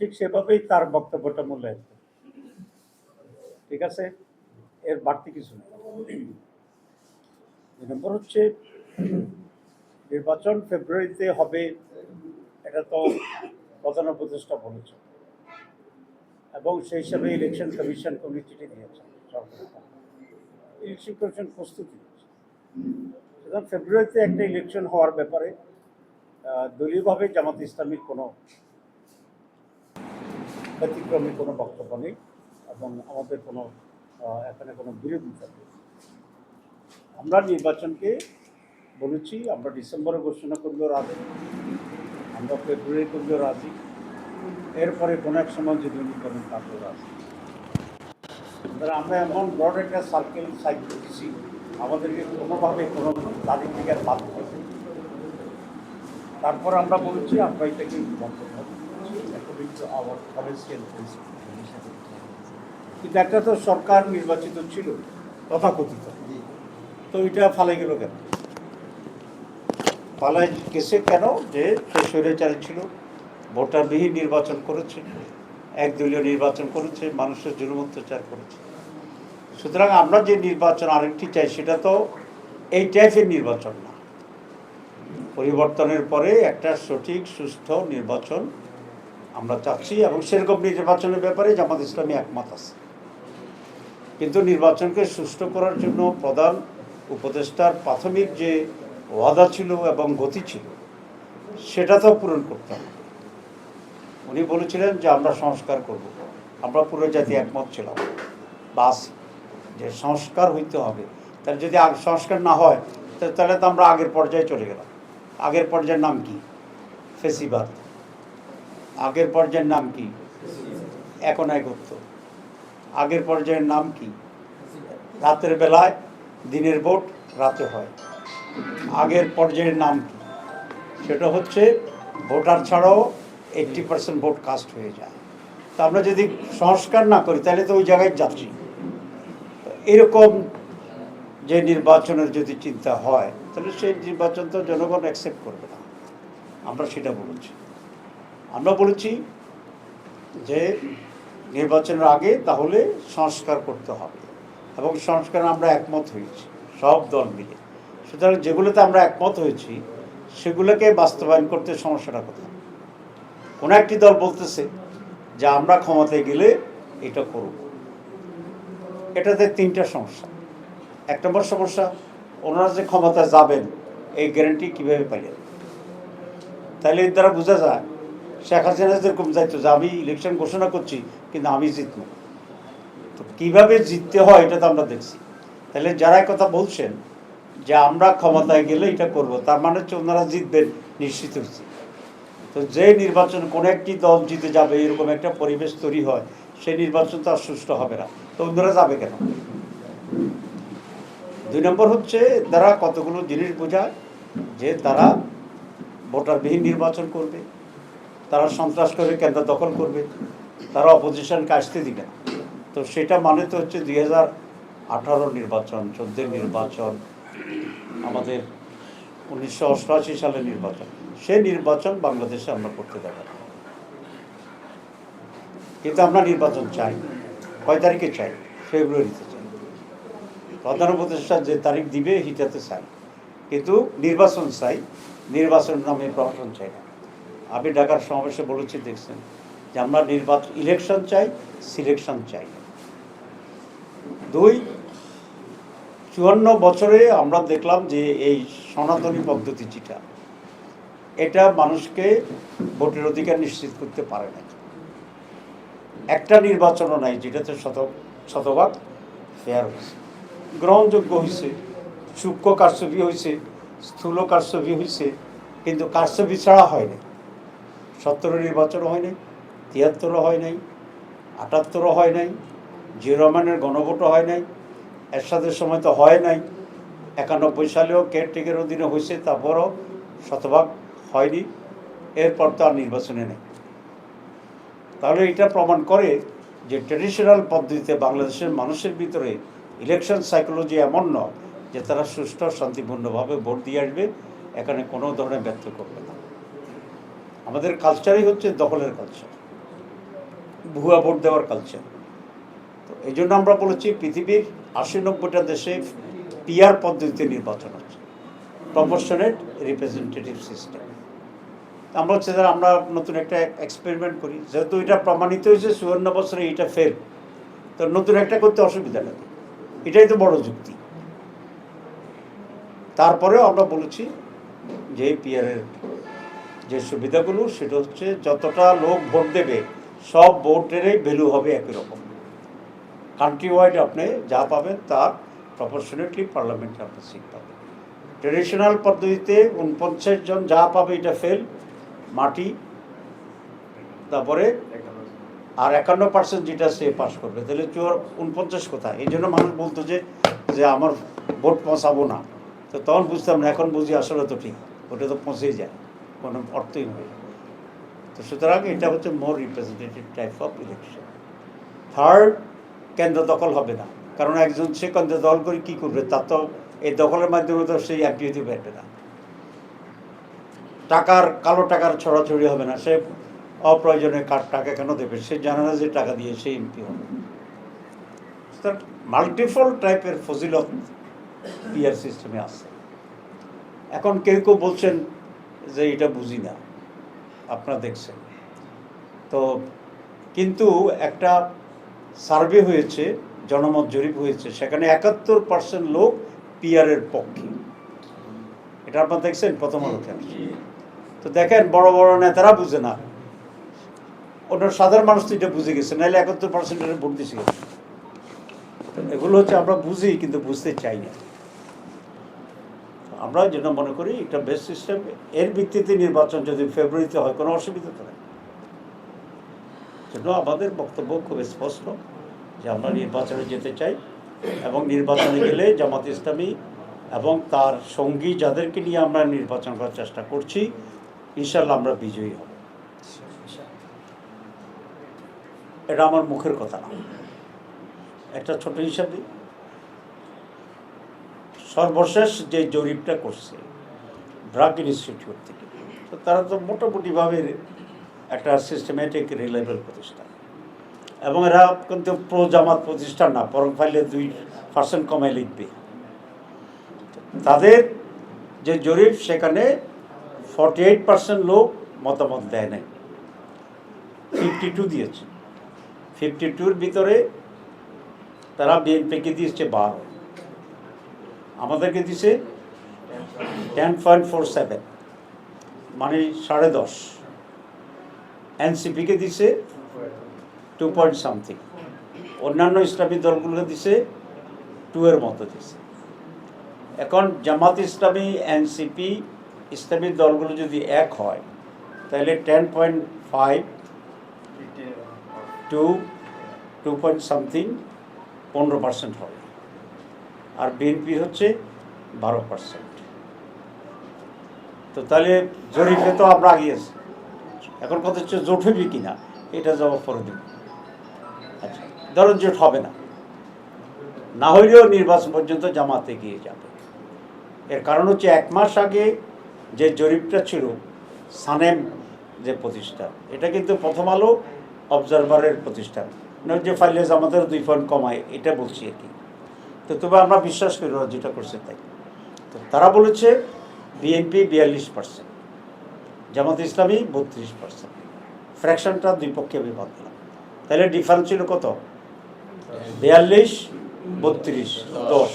ঠিক সেভাবেই তার বক্তব্যটা মূল্যায়ন। ঠিক আছে? এর বাড়তি কিছু নেই। দুই নম্বর হচ্ছে, নির্বাচন ফেব্রুয়ারিতে হবে, এটা তো প্রধান উপদেষ্টা বলেছে এবং সেই হিসাবে ইলেকশন কমিশন কমিটিটি দিয়েছে ইলেকশন কমিশন প্রস্তুতি সুতরাং ফেব্রুয়ারিতে একটা ইলেকশন হওয়ার ব্যাপারে দলীয়ভাবে জামাত ইসলামীর কোনো ব্যতিক্রমী কোনো বক্তব্য নেই এবং আমাদের কোনো এখানে কোনো বিরোধিতা নেই আমরা নির্বাচনকে বলেছি, আমরা ডিসেম্বরে ঘোষণা করলেও রাজি, আমরা ফেব্রুয়ারি করলেও রাজি, এরপরে কোনো এক সময় যদি উনি করেন রাজি। আমরা এমন বড় একটা সার্কেল সাইড করতেছি আমাদেরকে কোনোভাবে কোনো তারিখ থেকে বাদ করবে তারপর আমরা বলেছি, আমরা এটাকে বন্ধ করব। কিন্তু একটা তো সরকার নির্বাচিত ছিল তথাকথিত। তো এটা ফালাই গেল কেন? ফালাই গেছে কেন যে সে স্বৈরাচারী ছিল ভোটারবিহীন নির্বাচন করেছে একদলীয় নির্বাচন করেছে মানুষের জুলুম অত্যাচার করেছে। সুতরাং আমরা যে নির্বাচন আরেকটি চাই সেটা তো এই টাইপের নির্বাচন না। পরিবর্তনের পরে একটা সঠিক সুস্থ নির্বাচন আমরা চাচ্ছি এবং সেরকম নির্বাচনের ব্যাপারে জামাত ইসলামী একমত আছে। কিন্তু নির্বাচনকে সুষ্ঠু করার জন্য প্রধান উপদেষ্টার প্রাথমিক যে ওয়াদা ছিল এবং গতি ছিল, সেটা তো পূরণ করতে হবে। উনি বলেছিলেন যে আমরা সংস্কার করব। আমরা পুরো জাতি একমত ছিলাম। বাস, যে সংস্কার হইতে হবে তাহলে যদি সংস্কার না হয় তাহলে তো আমরা আগের পর্যায়ে চলে গেলাম। আগের পর্যায়ের নাম কি? ফেসিবাদ। আগের পর্যায়ের নাম কি? একনায়কত্ব। আগের পর্যায়ের নাম কি? রাতের বেলায়, দিনের ভোট, রাতে হয়। আগের পর্যায়ের নাম কি? সেটা হচ্ছে ভোটার ছাড়াও এইট্টি পার্সেন্ট ভোট কাস্ট হয়ে যায়। তা আমরা যদি সংস্কার না করি, তাহলে তো ওই জায়গায় যাচ্ছি। এরকম যে নির্বাচনের যদি চিন্তা হয়, তাহলে সেই নির্বাচন তো জনগণ অ্যাকসেপ্ট করবে না। আমরা সেটা বলেছি। আমরা বলেছি যে নির্বাচনের আগে তাহলে সংস্কার করতে হবে এবং সংস্কার আমরা একমত হয়েছি, সব দল মিলে। সুতরাং যেগুলোতে আমরা একমত হয়েছি, সেগুলোকে বাস্তবায়ন করতে সমস্যাটা কোথায়? কোনো একটি দল বলতেছে যে আমরা ক্ষমতায় গেলে এটা করব। এটাতে তিনটা সমস্যা। এক নম্বর সমস্যা, ওনারা যে ক্ষমতায় যাবেন, এই গ্যারান্টি কীভাবে পাইলেন? তাহলে এর দ্বারা বোঝা যায় শেখ হাসিনা যেরকম যাইতো যে আমি ইলেকশন ঘোষণা করছি, কিন্তু আমি জিতব। তো কীভাবে জিততে হয় এটা তো আমরা দেখছি। তাহলে যারা কথা বলছেন যে আমরা ক্ষমতায় গেলে এটা করব, তার মানে হচ্ছে ওনারা জিতবেন, নিশ্চিত হচ্ছে তো যে নির্বাচন কোনো একটি দল জিতে যাবে, এরকম একটা পরিবেশ তৈরি হয়, সেই নির্বাচন তো আর সুষ্ঠু হবে না। তো ওনারা যাবে কেন? দুই নম্বর হচ্ছে তারা কতগুলো জিনিস বোঝায় যে তারা ভোটারবিহীন নির্বাচন করবে। তারা সন্ত্রাস করে কেন্দ্র দখল করবে, তারা অপোজিশনকে আসতে দিবে তো সেটা মানে তো হচ্ছে দুই হাজার আঠারো নির্বাচন, চোদ্দের নির্বাচন, আমাদের উনিশশো অষ্টআশি সালের নির্বাচন। সে নির্বাচন বাংলাদেশে আমরা করতে দেব কিন্তু আমরা নির্বাচন চাই, কয় তারিখে চাই? ফেব্রুয়ারিতে চাই। প্রধান উপদেষ্টা যে তারিখ দিবে হিটাতে চাই। কিন্তু নির্বাচন চাই নির্বাচন নামে প্রশাসন চাই না। আমি ঢাকার সমাবেশে বলেছি, দেখছেন, যে আমরা নির্বাচন ইলেকশন চাই সিলেকশন চাই। দুই, চুয়ান্ন বছরে আমরা দেখলাম যে এই সনাতনী পদ্ধতি যেটা, এটা মানুষকে ভোটের অধিকার নিশ্চিত করতে পারে না। একটা নির্বাচনও নাই, যেটাতে শত, শতভাগ ফেয়ার হয়েছে। গ্রহণযোগ্য হয়েছে, সূক্ষ্ম কারসবি হয়েছে, স্থূল কারসবি হয়েছে, কিন্তু কারসবি ছাড়া হয় নাই সত্তর নির্বাচনও হয় নাই, তিয়াত্তরও হয় নাই, আটাত্তরও হয় নাই জিও রহমানের গণভোটও হয় নাই এরশাদের সময় তো হয় নাই। একানব্বই সালেও কেয়ারটেকের অধীনে হয়েছে, তারপরও শতভাগ হয়নি, এরপর তো আর নির্বাচনে নেই। তাহলে এটা প্রমাণ করে যে ট্রেডিশনাল পদ্ধতিতে বাংলাদেশের মানুষের ভিতরে ইলেকশন সাইকোলজি এমন নয় যে তারা সুষ্ঠু শান্তিপূর্ণভাবে ভোট দিয়ে আসবে, এখানে কোনো ধরনের ব্যর্থ করবে না। আমাদের কালচারই হচ্ছে দখলের কালচার ভুয়া ভোট দেওয়ার কালচার তো এই জন্য আমরা বলেছি, পৃথিবীর আশি নব্বইটা দেশে পিআর পদ্ধতিতে নির্বাচন হচ্ছে। প্রপোর্শনেট রিপ্রেজেন্টেটিভ সিস্টেম আমরা হচ্ছে যে আমরা নতুন একটা এক্সপেরিমেন্ট করি। যেহেতু এটা প্রমাণিত হয়েছে সুবর্ণ বছরে এটা ফেল তো নতুন একটা করতে অসুবিধা নেই। এটাই তো বড় যুক্তি। তারপরেও আমরা বলেছি যে পিয়ারের যে সুবিধাগুলো, সেটা হচ্ছে যতটা লোক ভোট দেবে, সব ভোটেরই ভ্যালু হবে একই রকম। কান্ট্রি ওয়াইড আপনি যা পাবেন, তার প্রপোর্শনেটলি পার্লামেন্টে আপনি সিট পাবেন। ট্রেডিশনাল পদ্ধতিতে উনপঞ্চাশ জন যা পাবে, এটা ফেল মাটি, তারপরে আর একান্ন পার্সেন্ট যেটা সে পাস করবে। তাহলে চুয়ার উনপঞ্চাশ কোথায়? এই জন্য মানুষ বলতো যে যে আমার ভোট পৌঁছাবো না। তো তখন বুঝতাম না, এখন বুঝি আসলে তো ঠিক, ওটা তো পৌঁছেই যায়। কোনো অর্থই নয় তো সুতরাং এটা হচ্ছে more representative type of election third কেন্দ্র দখল হবে না। কারণ একজন সে কেন্দ্র দখল করে কী করবে? তার তো এই দখলের মাধ্যমে তো সেই এমপি হতে পারবে না। টাকার, কালো টাকার ছড়াছড়ি হবে না। সে অপ্রয়োজনে কার টাকা কেন দেবে? সে জানে না যে টাকা দিয়ে সে এমপি হবে। মাল্টিফল টাইপের ফজিলত পিআর সিস্টেমে আছে। এখন কেউ কেউ বলছেন যে এটা বুঝি না। আপনারা দেখছেন। তো কিন্তু একটা সার্ভে হয়েছে জনমত জরিপ হয়েছে সেখানে একাত্তর পার্সেন্ট লোক পিয়ারের পক্ষে। এটা আপনারা দেখছেন? প্রথম আলোতে তো দেখেন বড় বড় নেতারা বুঝে না। অন্য সাধারণ মানুষ তো এটা বুঝে গেছে নাহলে একাত্তর পার্সেন্টের ভোট দিছে গেছে এগুলো হচ্ছে আমরা বুঝি কিন্তু বুঝতে চাই না। আমরা যেটা মনে করি এটা বেস্ট সিস্টেম এর ভিত্তিতে নির্বাচন যদি ফেব্রুয়ারিতে হয়, কোনো অসুবিধা তো নেই। জন্য আমাদের বক্তব্য খুব স্পষ্ট, যে আমরা নির্বাচনে যেতে চাই এবং নির্বাচনে গেলে জামাত ইসলামী এবং তার সঙ্গী যাদেরকে নিয়ে আমরা নির্বাচন করার চেষ্টা করছি ইনশাল্লাহ আমরা বিজয়ী হব। এটা আমার মুখের কথা না। একটা ছোট হিসাব দিই। সর্বশেষ যে জরিপটা করছে ড্রাগ ইনস্টিটিউট থেকে, তো তারা তো মোটামুটিভাবে একটা সিস্টেমেটিক রিলেবল প্রতিষ্ঠান। এবং এরা কিন্তু প্রো জামাত প্রতিষ্ঠান না, বরং ফাইলে দুই পার্সেন্ট কমে লিখবে। তাদের যে জরিপ, সেখানে ফর্টি এইট পার্সেন্ট লোক মতামত দেয় নাই। ফিফটি টু দিয়েছে। ফিফটি টুর ভিতরে তারা বিএনপিকে দিয়েছে বারো। আমাদেরকে দিছে টেন পয়েন্ট ফোর সেভেন মানে সাড়ে দশ। এনসিপিকে দিছে টু পয়েন্ট সামথিং অন্যান্য ইসলামী দলগুলোকে দিছে টু এর মতো দিছে। এখন জামাত ইসলামী এনসিপি ইসলামী দলগুলো যদি এক হয়, তাহলে ten point five to two point something পনেরো পার্সেন্ট হবে। আর বিএনপি হচ্ছে বারো পার্সেন্ট তো তাহলে জরিপে তো আমরা আগিয়েছি এখন কথা হচ্ছে জোট হইবে কি না, এটা জবাব করে দেব। আচ্ছা ধরুন জোট হবে না। না হইলেও নির্বাচন পর্যন্ত জামাতে গিয়ে যাবে। এর কারণ হচ্ছে এক মাস আগে যে জরিপটা ছিল, সানেম যে প্রতিষ্ঠান, এটা কিন্তু প্রথম আলো অবজারভারের প্রতিষ্ঠান। যে ফাইলে আমাদের দুই পয়েন্ট কমায়, এটা বলছি আর কি। তো তবে আমরা বিশ্বাস করি ওরা যেটা করছে তাই। তো তারা বলেছে বিএনপি বিয়াল্লিশ পার্সেন্ট জামাত ইসলামী বত্রিশ পার্সেন্ট ফ্র্যাকশনটা দুই পক্ষে বিভাগ দিলাম তাহলে ডিফারেন্স ছিল কত? বিয়াল্লিশ, বত্রিশ, দশ।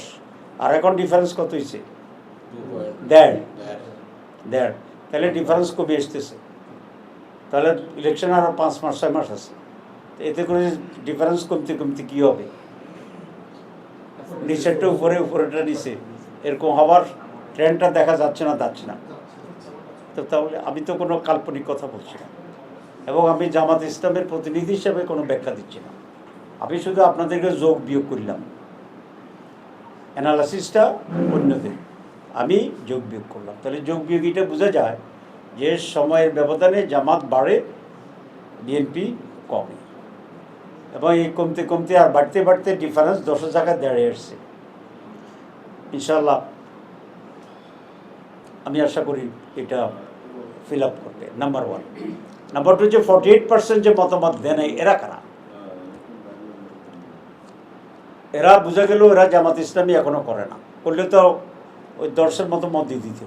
আর এখন ডিফারেন্স কত হয়েছে দেড়। দেড়। তাহলে ডিফারেন্স কবি আসতেছে। তাহলে ইলেকশন আরও পাঁচ মাস, ছয় মাস আছে। এতে করে ডিফারেন্স কমতে কমতে কী হবে? নিচেরটা উপরে উপরেটা নিচে। এরকম হবার ট্রেনটা দেখা যাচ্ছে না যাচ্ছে না। তো তাহলে আমি তো কোনো কাল্পনিক কথা বলছি না। এবং আমি জামাত ইসলামের প্রতিনিধি হিসাবে কোনো ব্যাখ্যা দিচ্ছি না। আমি শুধু আপনাদেরকে যোগ বিয়োগ করলাম। অ্যানালাসিসটা অন্যদের। আমি যোগ বিয়োগ করলাম। তাহলে যোগ বিয়োগ এটা বোঝা যায় যে সময়ের ব্যবধানে জামাত বাড়ে বিএনপি কমে। এবং এই কমতে কমতে আর বাড়তে বাড়তে ডিফারেন্স দশ জায়গায় দাঁড়িয়ে আসছে। ইনশাল্লাহ আমি আশা করি এটা ফিল আপ করবে। নাম্বার ওয়ান নাম্বার টু যে ফর্টি এইট পার্সেন্ট যে মতামত দেয় নাই, এরা কারা? এরা বোঝা গেল এরা জামাত ইসলামী এখনও করে না। করলে তো ওই দর্শের মতো মত দিয়ে দিত।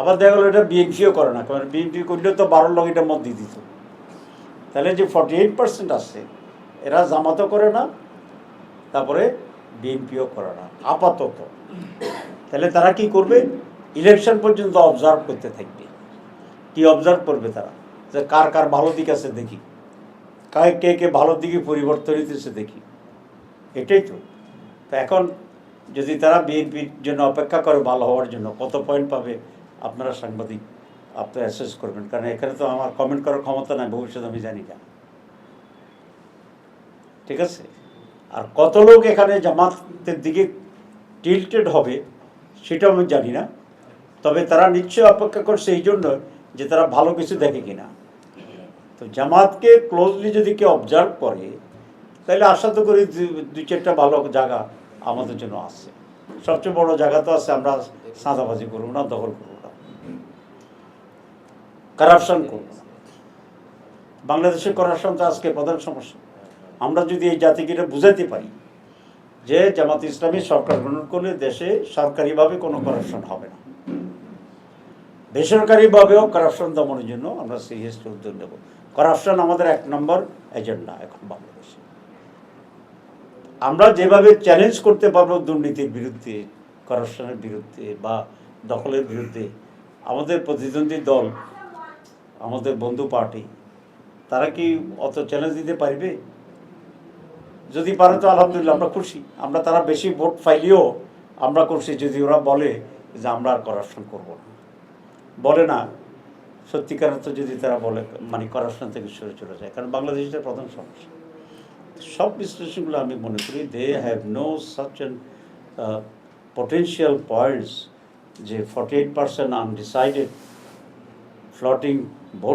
আবার দেখা গেলো এটা বিএনপিও করে না। কারণ বিএনপি করলেও তো বারোর লোক এটা মত দিয়ে দিত। তাহলে যে ফর্টি এইট পার্সেন্ট আসছে এরা জামাতও করে না, তারপরে বিএনপিও করে না, আপাতত। তাহলে তারা কি করবে? ইলেকশন পর্যন্ত অবজার্ভ করতে থাকবে। কি অবজার্ভ করবে তারা? যে কার কার ভালো দিক আছে দেখি। কায় কে কে ভালো দিকে পরিবর্তন হইতেছে দেখি। এটাই তো। তো এখন যদি তারা বিএনপির জন্য অপেক্ষা করে, ভালো হওয়ার জন্য কত পয়েন্ট পাবে আপনারা সাংবাদিক? আপনারা অ্যাসেস করবেন। কারণ এখানে তো আমার কমেন্ট করার ক্ষমতা নাই ভবিষ্যৎ আমি জানি না ঠিক আছে? আর কত লোক এখানে জামাতের দিকে টিল্টেড হবে, সেটাও আমি জানি না। তবে তারা নিশ্চয়ই অপেক্ষা করছে এই জন্য যে তারা ভালো কিছু দেখে কিনা। তো জামাতকে ক্লোজলি যদি কেউ অবজার্ভ করে, তাহলে আশা তো করি দুই চারটা ভালো জায়গা আমাদের জন্য আছে। সবচেয়ে বড় জায়গা তো আছে, আমরা সাঁদাবাজি করব না, দখল করব কারাপশন করব বাংলাদেশের করাপশন তো আজকে প্রধান সমস্যা। আমরা যদি এই জাতিকে বুঝাতে পারি যে জামাত ইসলামী সরকার গ্রহণ করলে দেশে সরকারিভাবে কোনো করাপশন হবে না। বেসরকারিভাবেও করাপশন দমনের জন্য আমরা সিরিয়াসলি উদ্যোগ নেব। করাপশন আমাদের এক নম্বর এজেন্ডা এখন বাংলাদেশে। আমরা যেভাবে চ্যালেঞ্জ করতে পারব দুর্নীতির বিরুদ্ধে করাপশনের বিরুদ্ধে বা দখলের বিরুদ্ধে, আমাদের প্রতিদ্বন্দ্বী দল আমাদের বন্ধু পার্টি, তারা কি অত চ্যালেঞ্জ দিতে পারবে? যদি পারে তো আলহামদুলিল্লাহ, আমরা খুশি। আমরা তারা বেশি ভোট পাইলেও আমরা খুশি যদি ওরা বলে যে আমরা আর করাপশন করব না। বলে না সত্যিকার তো যদি তারা বলে মানে করাপশন থেকে সরে চলে যায়, কারণ বাংলাদেশের প্রধান সমস্যা। সব বিশ্লেষণগুলো আমি মনে করি they have no such an points যে forty eight percent undecided floating